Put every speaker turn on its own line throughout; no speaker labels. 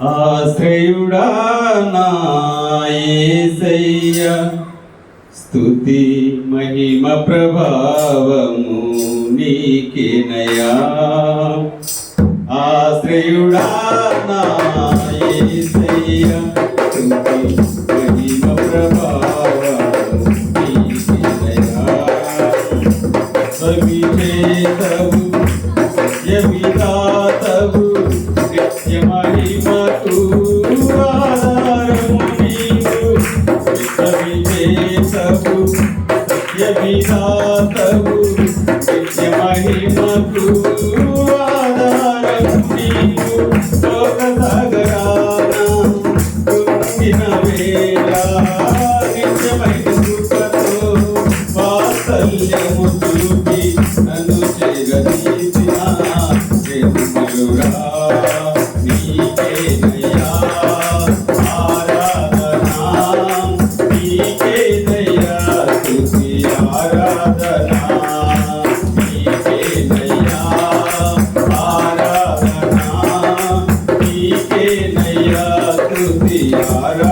ఆశ్రయుడా నా యేసయ్య స్తుతి మహిమ ప్రభావము నీకేనయా. ఆశ్రయుడా నాయ జయ విధాతవు నిత్య మహిమకు Para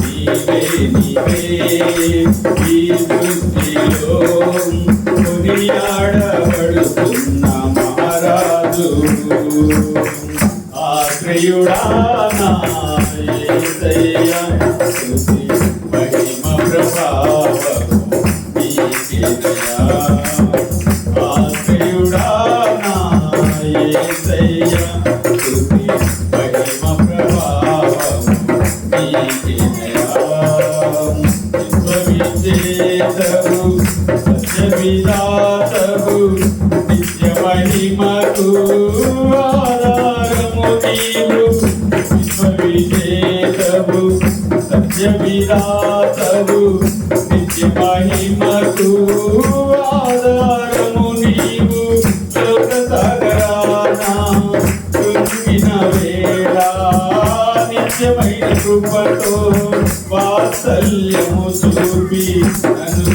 నీవే నీవే ఈ కృతిలో కొనియాడబడుతున్న మహారాజు మహిమ సత్యవిధాతవు ఆధారము నీవు. విశ్వవిజేతవు సత్యవిధాతవు నిత్య మహిమకు ఆధారము నీవు. లోక సాగరాన కృంగిన వేళ నిత్యమైన కృపతో వాత్సల్యము చూపి
అను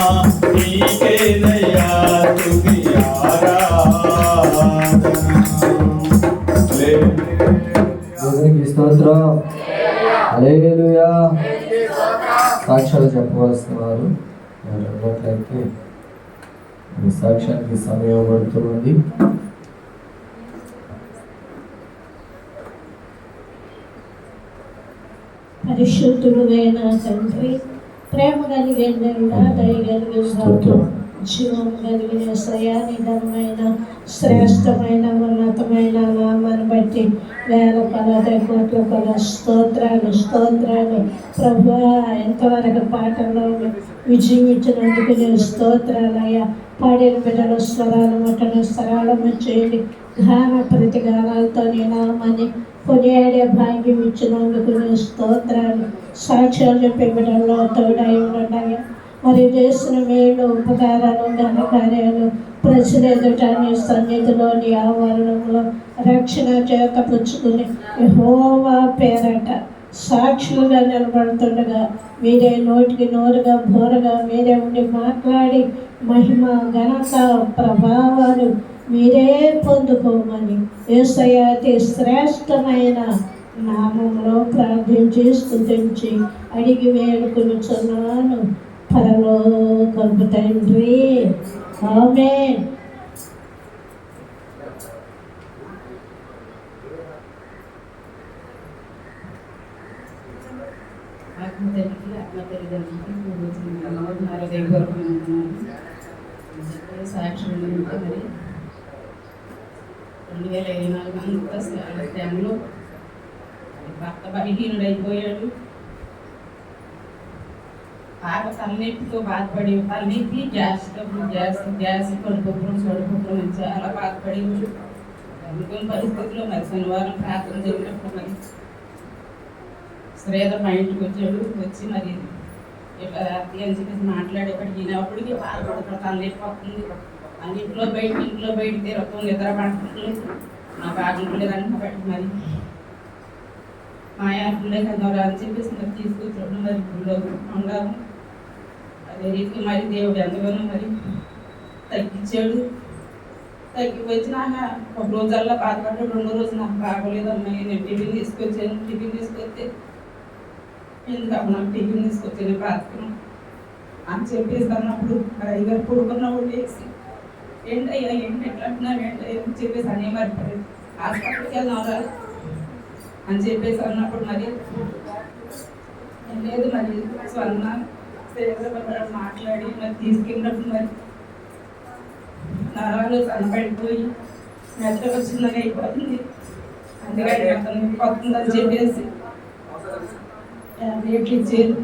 సాక్ష్యాలు చెప్పవలసిన వారు ఉన్నట్లయితే మీ సాక్ష్యానికి సమయం పడుతుంది
పరిశుద్ధుడు తండ్రి ప్రేమ కలిగిన దయ కలిగిన జీవం కలిగిన శ్రేయానిధనమైన శ్రేష్టమైన ఉన్నతమైన నామాన్ని బట్టి వేల పద కోట్ల పద స్తోత్రాలు స్తోత్రాలు ప్రభా ఎంతవరకు పాటల్లో విజయించినందుకు నేను స్తోత్రాలయ్యా పాడిన బిడ్డలు స్వరాలు ముట్టను స్వరాలము చేయండి గాన ప్రతి గానాలతో నేనామని కొనియాడే భాగ్యం ఇచ్చినందుకు నేను స్తోత్రాలు సాక్ష్యాలు చెప్పే బిడ్డల్లో తోడై ఉండగా మరి చేసిన మేలు ఉపకారాలు ఘనకార్యాలు ప్రజల ఎదుట నీ సన్నిధిలో నీ ఆవరణంలో రక్షణ చేత పుచ్చుకుని యెహోవా పేరట సాక్షులుగా నిలబడుతుండగా మీరే నోటికి నోరుగా బోరగా మీరే ఉండి మాట్లాడి మహిమ ఘనత ప్రభావాలు మీరే పొందుకోమని ఏసయాతి అతి శ్రేష్టమైన నామంలో ప్రార్థించి స్థుతించి అడిగి వేడుకొనుచున్నాను. పరలోకపు తండ్రి. ఆమె
సాక్షి మరి రెండు వేల ఇరవై నాలుగు అంతా చాలా శ్రమలో భర్త బలహీనుడు బాగా తలనొప్పితో బాధపడి తలనొప్పి గ్యాస్ డబ్బులు గ్యాస్ గ్యాస్ కడుపురం చడుపురం అని చాలా బాధపడి అనుకున్న పరిస్థితుల్లో మరి శనివారం ప్రార్థన జరిగినప్పుడు మరి శ్రీధర్ మా ఇంటికి వచ్చాడు. వచ్చి మరి ఇట్లా అని చెప్పేసి మాట్లాడేప్పటికి ఈయన అప్పటికి తలనొప్పి వస్తుంది లేకపోతుంది అని ఇంట్లో బయట ఇంట్లో బయట తిరుగుతుంది నిద్ర పడుతుంది. నా బాగుంటలేదు అనుకోబట్టి మరి. మాయా యాత్రలే కదా అని చెప్పేసి మరి తీసుకొచ్చాడు. మరి ఇప్పుడు ఉండదు రీతికి మరి దేవుడు ఎంతగానో మరి తగ్గించాడు. తగ్గి వచ్చినాక ఒక రోజల్లా బాధపడ్డాడు రెండో రోజు నాకు బాగోలేదమ్మా నేను టిఫిన్ తీసుకొచ్చాను టిఫిన్ తీసుకొస్తే ఎందుకు నాకు టిఫిన్ తీసుకొచ్చాను ప్రార్థన అని చెప్పేసి అన్నప్పుడు మరి అయ్యగారు పడుకున్నప్పుడు లేచి ఏంటయ్యా ఏంటి ఎట్లా అంటున్నావు ఏంటి? అని చెప్పేసి అనే మరి హాస్పిటల్కి వెళ్దాం అని చెప్పేసి అన్నప్పుడు మరి లేదు మరి స్వర్ణ మాట్లాడి మరి తీసుకెళ్ళినప్పుడు మరి నరాలు సన్నబడిపోయి మెత్త వచ్చిందని అయిపోతుంది. అందుకని అతను వస్తుందని చెప్పేసి రేట్లు ఇచ్చారు.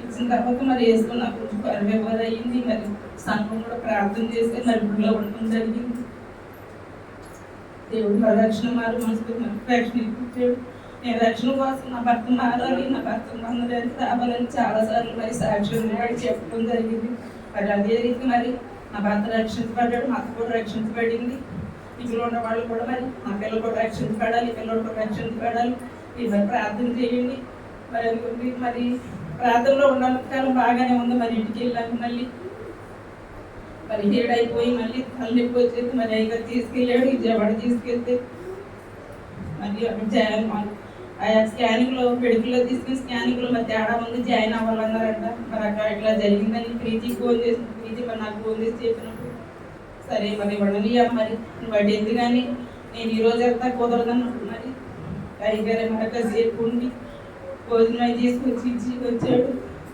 ఇచ్చిన తర్వాత మరి వేసుకున్న కొంచెం పరివేపర్ అయ్యింది. మరి సంఘం కూడా ప్రార్థన చేస్తే మరి గుడిలో ఉండడం జరిగింది. దేవుడు మరి రక్షణ మారు మనసుకు మరి రక్షణ ఇప్పించాడు. నేను రక్షణ కోసం నా భర్త మారాలి నా భర్త మందడానికి రావాలని చాలాసార్లు మరి సాక్షులు నిలబడి చెప్పడం జరిగింది. మరి అదే రీతి మరి నా భర్త రక్షించబడ్డాడు మా అత్త కూడా రక్షించబడింది. ఇంట్లో ఉన్న వాళ్ళు కూడా మరి మా పిల్లలు కూడా రక్షించబడాలి పిల్లలు కూడా రక్షించబడాలి. ఇవన్నీ ప్రార్థన చేయండి. మరి మరి ప్రార్థనలో ఉన్నంతకాలం బాగానే ఉంది మరి ఇంటికి వెళ్ళాక మళ్ళీ. మరి హీడైపోయి మళ్ళీ తలనొప్పి వచ్చేసి మరి అయ్యగారు తీసుకెళ్ళాడు విజయవాడ తీసుకెళ్తే. మరి అక్కడ చేయాలి స్కానింగ్లో పెడుకుల్లో తీసుకుని స్కానింగ్లో మరి తేడా ఉంది జాయిన్ అవ్వాలన్నారంట. మరి అక్కడ ఇట్లా జరిగిందని ప్రీతి ఫోన్ చేసి ప్రీతి మరి నాకు ఫోన్ చేసి చెప్పినప్పుడు సరే మరి ఉండనియా మరి. బట్ అడిగింది కానీ నేను ఈ రోజు అంతా కుదరదన్నప్పుడు మరి అయ్యగారు మరి సేపు ఉండి భోజనం అయి తీసుకొచ్చి ఇచ్చి వచ్చాడు.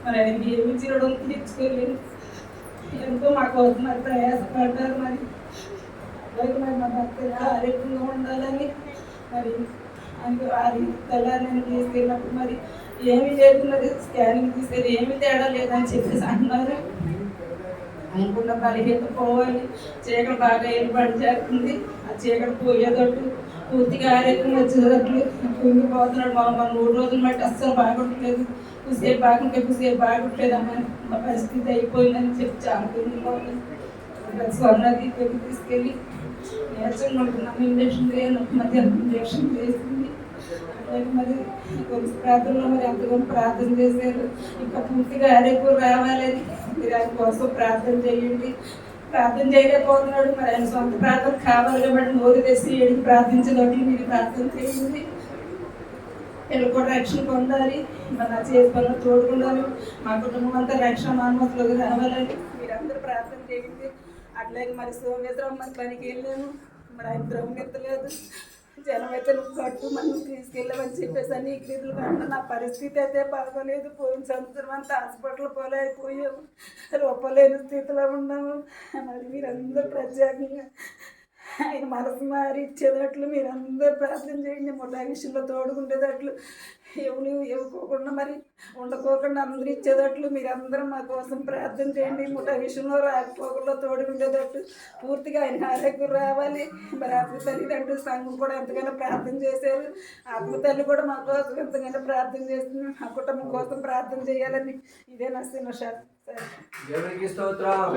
మరి ఆయన ఏమి ఇచ్చినడం తెచ్చుకోలేదు. ఎంతో మా కోసం మరి ప్రయాసపడ్డారు మరి. అలాగే మరి మా భర్త ఆరోగ్యంగా ఉండాలని మరి అందుకు వారి తీసుకెళ్ళినప్పుడు మరి ఏమీ చేస్తున్నది స్కానింగ్ తీసేది ఏమీ తేడా లేదని చెప్పేసి అంటున్నారు అనుకున్న బలహీనత పోవాలి. చీకటి బాగా ఏర్పాటు చేస్తుంది ఆ చీకటి పోయేటట్టు పూర్తిగా ఆరోగ్యం వచ్చేటట్లు కుంగిపోతున్నాడు మా మన మూడు రోజులు బట్టి అస్సలు బాగుండలేదు కుసేపు బాగుంటే కుసేపు బాగుంటలేదు అమ్మ. మా పరిస్థితి అయిపోయిందని చెప్పి చాలా కుంగిపోతుంది స్వర్ణ తీసుకెళ్ళి తీసుకెళ్ళి నేర్చుకుంటున్నాం ఇంజక్షన్ చేయను మధ్యాహ్నం ఇంజక్షన్ చేసింది అట్లాగే మరి ప్రార్థనలో మరి ఎంతగానో ప్రార్థన చేశారు ఇంకా పూర్తిగా ఆరోగ్యం రావాలని మీరు ఆయన కోసం ప్రార్థన చేయండి ప్రార్థన చేయలేకపోతున్నాడు మరి ఆయన సొంత ప్రార్థన కావాలి కాబట్టి నోరు తెసి ఏడికి ప్రార్థించడానికి మీరు ప్రార్థన చేయండి వీళ్ళు కూడా రక్షణ పొందాలి మరి నా చేతి పనులు తోడుకుండాలి మా కుటుంబం అంతా రక్షణ మానవతలోకి రావాలని మీరందరూ ప్రార్థన చేయండి. అట్లాగే మరి సోమేశ్వరం మరి పనికి వెళ్ళాను. మరి ఆయన ద్రవమెత్తలేదు జనం అయితే నువ్వు కట్టు మనం తీసుకెళ్ళమని చెప్పేసి అని ఇక్కడిలు కట్టిన నా పరిస్థితి అయితే బాగోలేదు పోయిన సంవత్సరం అంతా హాస్పిటల్ పోలేకపోయాము రూపలేని స్థితిలో ఉన్నాము. మరి మీరందరూ ప్రత్యేకంగా ఆయన మనసు మారి ఇచ్చేటట్లు మీరందరూ ప్రార్థన చేయండి. ముఠా విషయంలో తోడుకుండేటట్లు ఎవరు ఇవ్వకోకుండా మరి ఉండకోకుండా అందరూ ఇచ్చేటట్లు మీరు అందరూ మా కోసం ప్రార్థన చేయండి. ముఠా విషయంలో రాకపోకుండా తోడుకుండేటట్టు పూర్తిగా ఆయన ఆరోగ్యం రావాలి. మరి ఆత్మ తల్లిదండ్రులు సంఘం కూడా ఎంతగానో ప్రార్థన చేశారు. ఆత్మ తల్లి కూడా మా కోసం ఎంతగానో ప్రార్థన చేస్తుంది. మా కుటుంబం కోసం ప్రార్థన చేయాలని ఇదే నా షాట్ సరే.
దేవునికి స్తోత్రం.